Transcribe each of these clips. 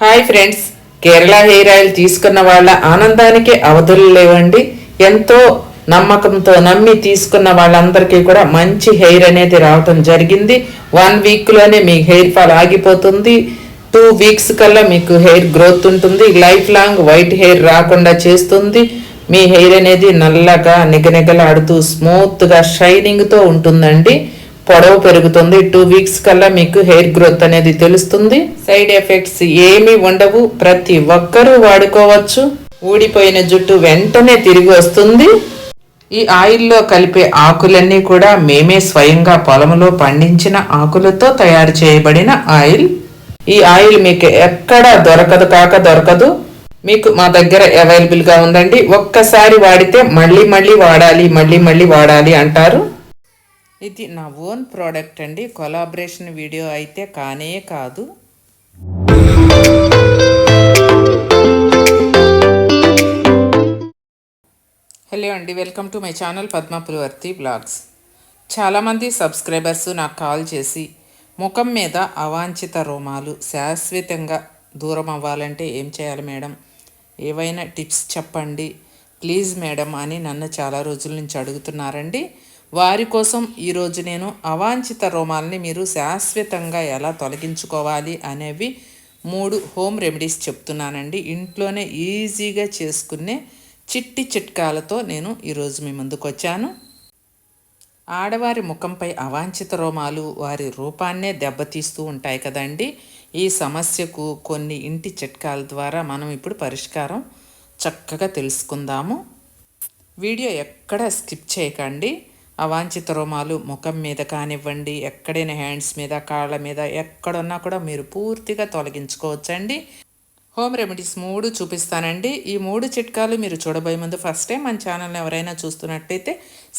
Hi friends Kerala hair oil తీసుకున్న వాళ్ళ ఆనందానికి అవధులు లేవండి. ఎంతో నమ్మకంతో నమ్మి తీసుకున్న వాళ్ళందరికీ కూడా మంచి హెయిర్ అనేది రావటం జరిగింది. వన్ వీక్లోనే మీ హెయిర్ ఫాల్ ఆగిపోతుంది. టూ వీక్స్ కల్లా మీకు హెయిర్ గ్రోత్ ఉంటుంది. లైఫ్ లాంగ్ వైట్ హెయిర్ రాకుండా చేస్తుంది. మీ హెయిర్ అనేది నల్లగా నిగనిగలాడుతూ స్మూత్గా షైనింగ్తో ఉంటుందండి. పొడవు పెరుగుతుంది. టూ వీక్స్ కల్లా మీకు హెయిర్ గ్రోత్ అనేది తెలుస్తుంది. సైడ్ ఎఫెక్ట్స్ ఏమీ ఉండవు. ప్రతి ఒక్కరూ వాడుకోవచ్చు. ఊడిపోయిన జుట్టు వెంటనే తిరిగి వస్తుంది. ఈ ఆయిల్లో కలిపే ఆకులన్నీ కూడా మేమే స్వయంగా పొలంలో పండించిన ఆకులతో తయారు చేయబడిన ఆయిల్ ఈ ఆయిల్ మీకు ఎక్కడ దొరకదు కాక దొరకదు. మీకు మా దగ్గర అవైలబుల్గా ఉందండి. ఒక్కసారి వాడితే మళ్ళీ మళ్ళీ వాడాలి మళ్ళీ మళ్ళీ వాడాలి అంటారు. ఇది నా ఓన్ ప్రోడక్ట్ అండి. కొలాబరేషన్ వీడియో అయితే కానే కాదు. హలో అండి welcome to my channel Padmapulavarthi blogs. చాలామంది సబ్స్క్రైబర్స్ నాకు కాల్ చేసి ముఖం మీద అవాంఛిత రోమాలు శాశ్వతంగా దూరం అవ్వాలంటే ఏం చేయాలి మేడం? ఏవైనా టిప్స్ చెప్పండి. ప్లీజ్ మేడం అని నన్ను చాలా రోజుల నుంచి అడుగుతున్నారండి. వారి కోసం ఈరోజు నేను అవాంఛిత రోమాల్ని మీరు శాశ్వతంగా ఎలా తొలగించుకోవాలి అనేవి మూడు హోమ్ రెమెడీస్ చెప్తున్నానండి. ఇంట్లోనే ఈజీగా చేసుకునే చిట్టి చిట్కాలతో నేను ఈరోజు మీ ముందుకు వచ్చాను ఆడవారి ముఖంపై అవాంఛిత రోమాలు వారి రూపాన్నే దెబ్బతీస్తూ ఉంటాయి కదండి. ఈ సమస్యకు కొన్ని ఇంటి చిట్కాల ద్వారా మనం ఇప్పుడు పరిష్కారం చక్కగా తెలుసుకుందాము. వీడియో ఎక్కడ స్కిప్ చేయకండి. అవాంఛిత రోమాలు ముఖం మీద కానివ్వండి ఎక్కడైనా హ్యాండ్స్ మీద కాళ్ళ మీద ఎక్కడున్నా కూడా మీరు పూర్తిగా తొలగించుకోవచ్చండి. హోమ్ రెమెడీస్ మూడు చూపిస్తానండి. ఈ మూడు చిట్కాలు మీరు చూడబోయే ముందు ఫస్ట్ టైం మన ఛానల్ని ఎవరైనా చూస్తున్నట్టయితే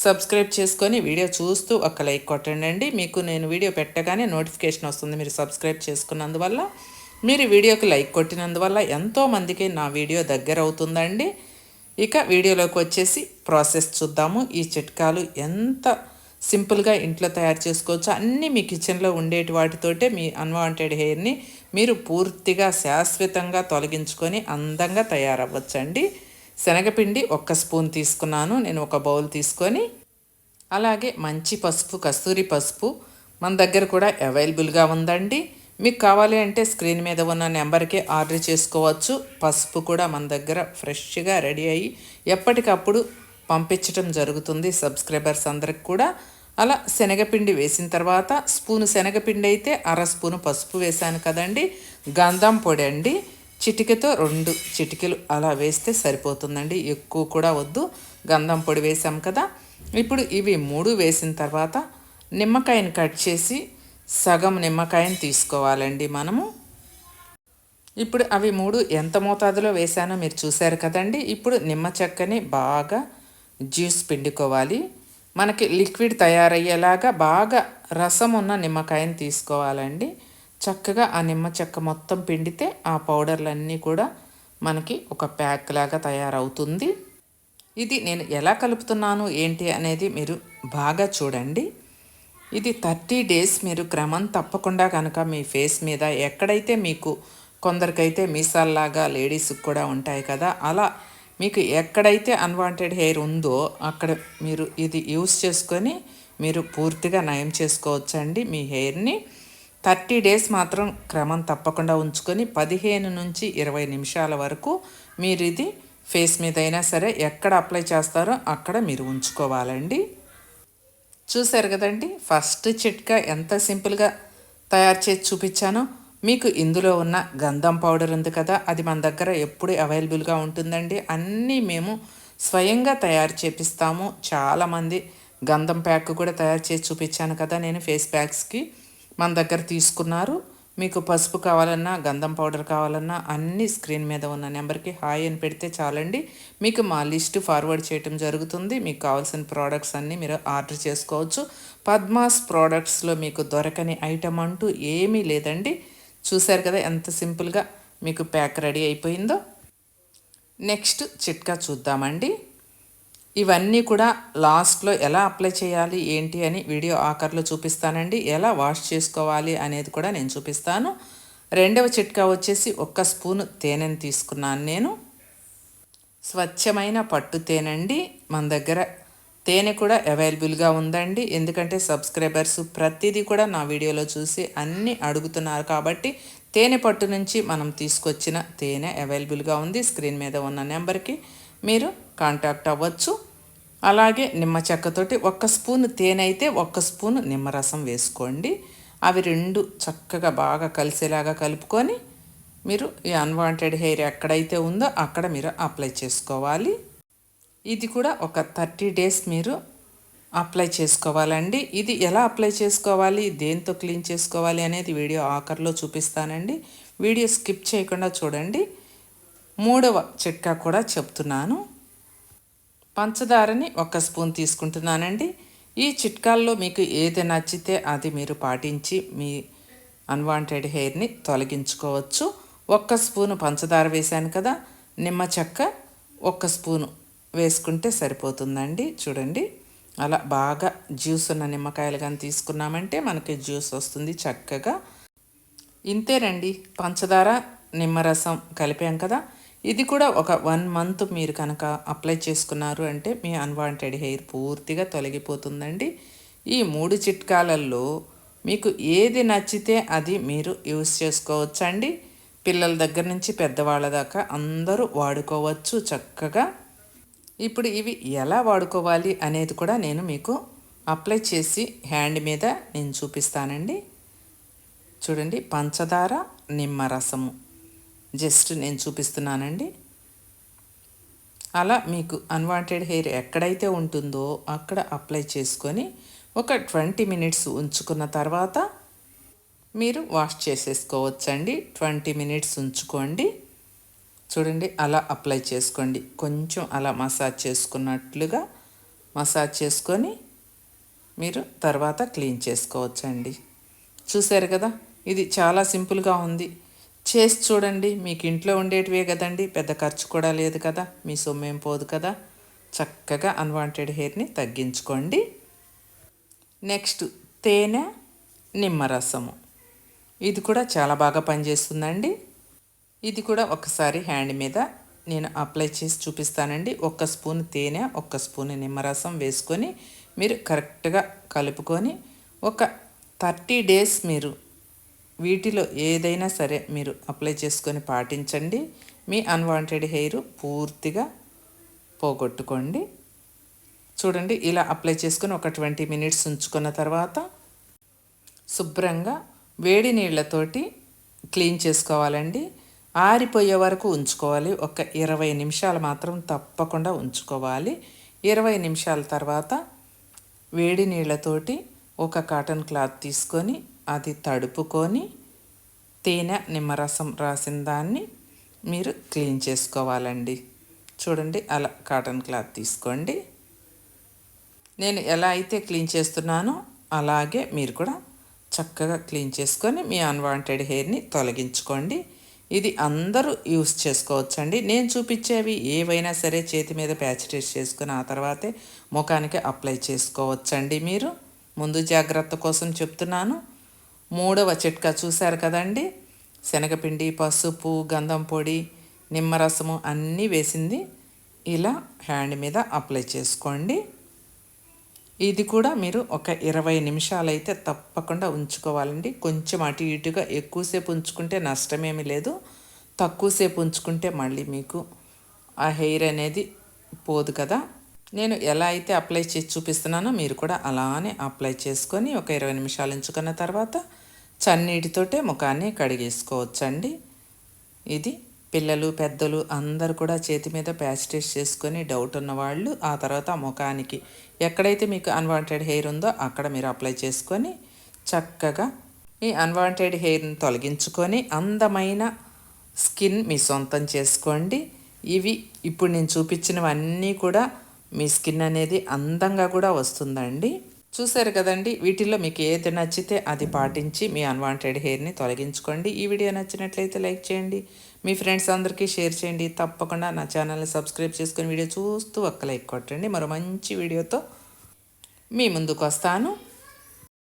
సబ్స్క్రైబ్ చేసుకొని వీడియో చూస్తూ ఒక లైక్ కొట్టండి మీకు నేను వీడియో పెట్టగానే నోటిఫికేషన్ వస్తుంది మీరు సబ్స్క్రైబ్ చేసుకున్నందువల్ల. మీరు వీడియోకి లైక్ కొట్టినందువల్ల ఎంతోమందికి నా వీడియో దగ్గర అవుతుందండి ఇక వీడియోలోకి వచ్చేసి ప్రాసెస్ చూద్దాము. ఈ చిట్కాలు ఎంత సింపుల్గా ఇంట్లో తయారు చేసుకోవచ్చు అన్నీ మీ కిచెన్లో ఉండేటి వాటితోటే మీ అన్వాంటెడ్ హెయిర్ని మీరు పూర్తిగా శాశ్వతంగా తొలగించుకొని అందంగా తయారవ్వచ్చండి. శనగపిండి ఒక్క స్పూన్ తీసుకున్నాను. నేను ఒక బౌల్ తీసుకొని అలాగే మంచి పసుపు కస్తూరి పసుపు మన దగ్గర కూడా అవైలబుల్గా ఉందండి. మీకు కావాలి అంటే స్క్రీన్ మీద ఉన్న నెంబర్కి ఆర్డర్ చేసుకోవచ్చు. పసుపు కూడా మన దగ్గర ఫ్రెష్గా రెడీ అయ్యి ఎప్పటికప్పుడు పంపించడం జరుగుతుంది. సబ్స్క్రైబర్స్ అందరికి కూడా. అలా శనగపిండి వేసిన తర్వాత స్పూను శనగపిండి అయితే అర స్పూను పసుపు వేసాను కదండి. గంధం పొడి అండి. చిటికతో రెండు చిటికలు అలా వేస్తే సరిపోతుందండి. ఎక్కువ కూడా వద్దు. గంధం పొడి వేసాం కదా. ఇప్పుడు ఇవి మూడు వేసిన తర్వాత నిమ్మకాయని కట్ చేసి సగం నిమ్మకాయని తీసుకోవాలండి మనము. ఇప్పుడు అవి మూడు ఎంత మోతాదులో వేసానో మీరు చూశారు కదండి. ఇప్పుడు నిమ్మ చెక్కని బాగా జ్యూస్ పిండుకోవాలి. మనకి లిక్విడ్ తయారయ్యేలాగా బాగా రసం ఉన్న నిమ్మకాయని తీసుకోవాలండి. చక్కగా ఆ నిమ్మ చెక్క మొత్తం పిండితే ఆ పౌడర్లన్నీ కూడా మనకి ఒక ప్యాక్ లాగా తయారవుతుంది. ఇది నేను ఎలా కలుపుతున్నాను ఏంటి అనేది మీరు బాగా చూడండి. ఇది థర్టీ డేస్ మీరు క్రమం తప్పకుండా కనుక మీ ఫేస్ మీద ఎక్కడైతే మీకు కొందరికైతే మీసాల్లాగా లేడీస్కి కూడా ఉంటాయి కదా అలా మీకు ఎక్కడైతే అన్వాంటెడ్ హెయిర్ ఉందో అక్కడ మీరు ఇది యూస్ చేసుకొని మీరు పూర్తిగా నయం చేసుకోవచ్చండి. మీ హెయిర్ని థర్టీ డేస్ మాత్రం క్రమం తప్పకుండా ఉంచుకొని పదిహేను నుంచి ఇరవై నిమిషాల వరకు మీరు ఇది ఫేస్ మీద అయినా సరే ఎక్కడ అప్లై చేస్తారో అక్కడ మీరు ఉంచుకోవాలండి. చూశారు కదండి? ఫస్ట్ చిట్కా ఎంత సింపుల్గా తయారు చేసి చూపించానో. మీకు ఇందులో ఉన్న గంధం పౌడర్ ఉంది కదా అది మన దగ్గర ఎప్పుడు అవైలబుల్గా ఉంటుందండి. అన్నీ మేము స్వయంగా తయారు చేపిస్తాము. చాలామంది గంధం ప్యాక్ కూడా తయారు చేసి చూపించాను కదా నేను ఫేస్ ప్యాక్స్కి మన దగ్గర తీసుకున్నారు. మీకు పసుపు కావాలన్నా గంధం పౌడర్ కావాలన్నా అన్ని స్క్రీన్ మీద ఉన్న నెంబర్కి హాయ్ అని పెడితే చాలండి. మీకు మా లిస్ట్ ఫార్వర్డ్ చేయటం జరుగుతుంది. మీకు కావాల్సిన ప్రోడక్ట్స్ అన్నీ మీరు ఆర్డర్ చేసుకోవచ్చు. పద్మాస్ ప్రోడక్ట్స్లో మీకు దొరకని ఐటమ్ అంటూ ఏమీ లేదండి. చూశారు కదా ఎంత సింపుల్గా మీకు ప్యాక్ రెడీ అయిపోయిందో. నెక్స్ట్ చిట్కా చూద్దామండి. ఇవన్నీ కూడా లాస్ట్లో ఎలా అప్లై చేయాలి ఏంటి అని వీడియో ఆఖర్లో చూపిస్తానండి. ఎలా వాష్ చేసుకోవాలి అనేది కూడా నేను చూపిస్తాను. రెండవ చిట్కా వచ్చేసి ఒక్క స్పూను తేనెను తీసుకున్నాను నేను. స్వచ్ఛమైన పట్టు తేనండి. మన దగ్గర తేనె కూడా అవైలబుల్గా ఉందండి. ఎందుకంటే సబ్స్క్రైబర్స్ ప్రతిదీ కూడా నా వీడియోలో చూసి అన్నీ అడుగుతున్నారు కాబట్టి తేనె పట్టు నుంచి మనం తీసుకొచ్చిన తేనె అవైలబుల్గా ఉంది స్క్రీన్ మీద ఉన్న నెంబర్కి. మీరు కాంటాక్ట్ అవ్వచ్చు. అలాగే నిమ్మ చెక్కతోటి ఒక్క స్పూన్ తేనె అయితే ఒక్క స్పూన్ నిమ్మరసం వేసుకోండి. అవి రెండు చక్కగా బాగా కలిసేలాగా కలుపుకొని మీరు ఈ అన్వాంటెడ్ హెయిర్ ఎక్కడైతే ఉందో అక్కడ మీరు అప్లై చేసుకోవాలి. ఇది కూడా ఒక థర్టీ డేస్ మీరు అప్లై చేసుకోవాలండి. ఇది ఎలా అప్లై చేసుకోవాలి? దేంతో క్లీన్ చేసుకోవాలి అనేది వీడియో ఆఖర్లో చూపిస్తానండి. వీడియో స్కిప్ చేయకుండా చూడండి. మూడవ చిట్కా కూడా చెప్తున్నాను. పంచదారని ఒక స్పూన్ తీసుకుంటున్నానండి. ఈ చిట్కాల్లో మీకు ఏది నచ్చితే అది మీరు పాటించి మీ అన్వాంటెడ్ హెయిర్ని తొలగించుకోవచ్చు. ఒక్క స్పూను పంచదార వేశాను కదా నిమ్మ చెక్క ఒక్క స్పూను వేసుకుంటే సరిపోతుందండి. చూడండి అలా బాగా జ్యూస్ ఉన్న నిమ్మకాయలు కానీ తీసుకున్నామంటే మనకి జ్యూస్ వస్తుంది చక్కగా. ఇంతేనండి పంచదార నిమ్మరసం కలిపాం కదా ఇది కూడా ఒక వన్ మంత్ మీరు కనుక అప్లై చేసుకున్నారు అంటే మీ అన్వాంటెడ్ హెయిర్ పూర్తిగా తొలగిపోతుందండి. ఈ మూడు చిట్కాలల్లో మీకు ఏది నచ్చితే అది మీరు యూస్ చేసుకోవచ్చండి. పిల్లల దగ్గర నుంచి పెద్దవాళ్ళ దాకా అందరూ వాడుకోవచ్చు చక్కగా. ఇప్పుడు ఇవి ఎలా వాడుకోవాలి అనేది కూడా నేను మీకు అప్లై చేసి హ్యాండ్ మీద నేను చూపిస్తానండి. చూడండి పంచదార నిమ్మరసము జస్ట్ నేను చూపిస్తున్నానండి. అలా మీకు అన్వాంటెడ్ హెయిర్ ఎక్కడైతే ఉంటుందో అక్కడ అప్లై చేసుకొని ఒక ట్వంటీ మినిట్స్ ఉంచుకున్న తర్వాత మీరు వాష్ చేసేసుకోవచ్చండి. ట్వంటీ మినిట్స్ ఉంచుకోండి. చూడండి అలా అప్లై చేసుకోండి. కొంచెం అలా మసాజ్ చేసుకున్నట్లుగా మసాజ్ చేసుకొని మీరు తర్వాత క్లీన్ చేసుకోవచ్చండి. చూశారు కదా? ఇది చాలా సింపుల్గా ఉంది. చేసి చూడండి. మీకు ఇంట్లో ఉండేటివే కదండి. పెద్ద ఖర్చు కూడా లేదు కదా. మీ సొమ్మేం పోదు కదా. చక్కగా అన్వాంటెడ్ హెయిర్ని తగ్గించుకోండి. నెక్స్ట్ తేనె నిమ్మరసము. ఇది కూడా చాలా బాగా పనిచేస్తుందండి. ఇది కూడా ఒకసారి హ్యాండ్ మీద నేను అప్లై చేసి చూపిస్తానండి. ఒక్క స్పూన్ తేనె ఒక్క స్పూన్ నిమ్మరసం వేసుకొని మీరు కరెక్ట్గా కలుపుకొని ఒక థర్టీ డేస్ మీరు వీటిలో ఏదైనా సరే మీరు అప్లై చేసుకొని పాటించండి. మీ అన్వాంటెడ్ హెయిర్ పూర్తిగా పోగొట్టుకోండి. చూడండి ఇలా అప్లై చేసుకొని ఒక ట్వంటీ మినిట్స్ ఉంచుకున్న తర్వాత శుభ్రంగా వేడి నీళ్ళతోటి క్లీన్ చేసుకోవాలండి. ఆరిపోయే వరకు ఉంచుకోవాలి. ఒక ఇరవై నిమిషాలు మాత్రం తప్పకుండా ఉంచుకోవాలి. ఇరవై నిమిషాల తర్వాత వేడి నీళ్ళతోటి ఒక కాటన్ క్లాత్ తీసుకొని అది తడుపుకొని తేనె నిమ్మరసం రాసిన దాన్ని మీరు క్లీన్ చేసుకోవాలండి. చూడండి అలా కాటన్ క్లాత్ తీసుకోండి. నేను ఎలా అయితే క్లీన్ చేస్తున్నానో అలాగే మీరు కూడా చక్కగా క్లీన్ చేసుకొని మీ అన్వాంటెడ్ హెయిర్ని తొలగించుకోండి. ఇది అందరూ యూస్ చేసుకోవచ్చండి. నేను చూపించేవి ఏవైనా సరే చేతి మీద ప్యాచ్ టెస్ట్ చేసుకుని ఆ తర్వాతే ముఖానికి అప్లై చేసుకోవచ్చండి మీరు. ముందు జాగ్రత్త కోసం చెప్తున్నాను. మూడవ చిట్కా చూశారు కదండి? శనగపిండి పసుపు గంధం పొడి నిమ్మరసము అన్నీ వేసింది. ఇలా హ్యాండ్ మీద అప్లై చేసుకోండి. ఇది కూడా మీరు ఒక ఇరవై నిమిషాలు అయితే తప్పకుండా ఉంచుకోవాలండి. కొంచెం అటు ఇటుగా ఎక్కువసేపు ఉంచుకుంటే నష్టమేమి లేదు. తక్కువసేపు ఉంచుకుంటే మళ్ళీ మీకు ఆ హెయిర్ అనేది పోదు కదా. నేను ఎలా అయితే అప్లై చేసి చూపిస్తున్నానో మీరు కూడా అలానే అప్లై చేసుకొని ఒక ఇరవై నిమిషాలు ఉంచుకున్న తర్వాత చన్నీటితోటే ముఖాన్ని కడిగేసుకోవచ్చండి. ఇది పిల్లలు పెద్దలు అందరు కూడా చేతి మీద ప్యాచ్ టెస్ట్ చేసుకొని డౌట్ ఉన్నవాళ్ళు ఆ తర్వాత ముఖానికి ఎక్కడైతే మీకు అన్వాంటెడ్ హెయిర్ ఉందో అక్కడ మీరు అప్లై చేసుకొని చక్కగా ఈ అన్వాంటెడ్ హెయిర్ని తొలగించుకొని అందమైన స్కిన్ మీ సొంతం చేసుకోండి. ఇవి ఇప్పుడు నేను చూపించినవన్నీ కూడా మీ స్కిన్ అనేది అందంగా కూడా వస్తుందండి. చూసారు కదండి వీటిల్లో మీకు ఏది నచ్చితే అది పాటించి మీ అన్వాంటెడ్ హెయిర్ని తొలగించుకోండి. ఈ వీడియో నచ్చినట్లయితే లైక్ చేయండి. మీ ఫ్రెండ్స్ అందరికీ షేర్ చేయండి. తప్పకుండా నా ఛానల్ని సబ్స్క్రైబ్ చేసుకుని వీడియో చూస్తూ ఒక్క లైక్ కొట్టండి. మరో మంచి వీడియోతో మీ ముందుకు వస్తాను.